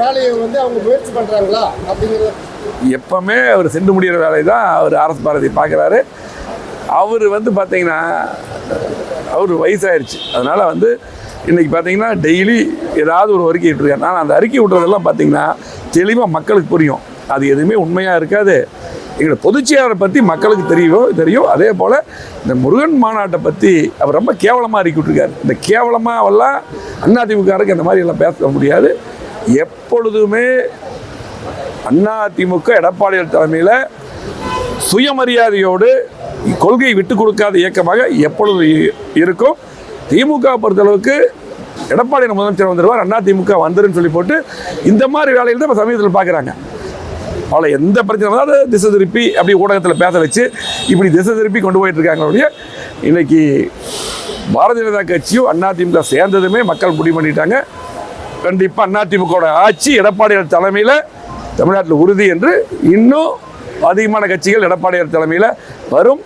வேலையை வந்து அவங்க முயற்சி பண்ணுறாங்களா அப்படிங்கிறது எப்பவுமே அவர் சென்று முடிகிற வேலை தான் அவர் அரசு பாரதி பார்க்குறாரு. அவர் வந்து பார்த்தீங்கன்னா அவர் வயசாயிருச்சு. அதனால் வந்து இன்றைக்கி பார்த்தீங்கன்னா டெய்லி ஏதாவது ஒரு அறிக்கை விட்டுருக்காரு. நான் அந்த அறிக்கை விட்றதெல்லாம் பார்த்தீங்கன்னா தெளிவாக மக்களுக்கு புரியும். அது எதுவுமே உண்மையாக இருக்காது. எங்களோட பொதுச்செயலாளரை பற்றி மக்களுக்கு தெரியும் தெரியும். அதே போல் இந்த முருகன் மாநாட்டை பற்றி அவர் ரொம்ப கேவலமாக அறிக்கை விட்டுருக்காரு. இந்த கேவலமாவெல்லாம் அதிமுகருக்கு அந்த மாதிரி எல்லாம் பேச முடியாது. எப்பொழுதுமே அண்ணா அதிமுக எடப்பாடி தலைமையில் சுயமரியாதையோடு கொள்கையை விட்டு கொடுக்காத இயக்கமாக எப்பொழுது இருக்கும். திமுக பொறுத்தளவுக்கு எடப்பாடி முதலமைச்சர் வந்துடுவார் அண்ணா திமுக வந்துருன்னு சொல்லி போட்டு இந்த மாதிரி வேலையில் தான் இப்போ சமீபத்தில் பார்க்குறாங்க அவளை எந்த பிரச்சனை வந்தாலும் திசை திருப்பி அப்படி ஊடகத்தில் பேச வச்சு இப்படி திசை திருப்பி கொண்டு போயிட்டு இருக்காங்களுடைய இன்றைக்கி இன்னைக்கு பாரதிய ஜனதா கட்சியும் அதிமுக சேர்ந்ததுமே மக்கள் முடிவு பண்ணிட்டாங்க. கண்டிப்பாக அதிமுக ஆட்சி எடப்பாடியார் தலைமையில் தமிழ்நாட்டில் உறுதி என்று இன்னும் அதிகமான கட்சிகள் எடப்பாடியார் தலைமையில் வரும்.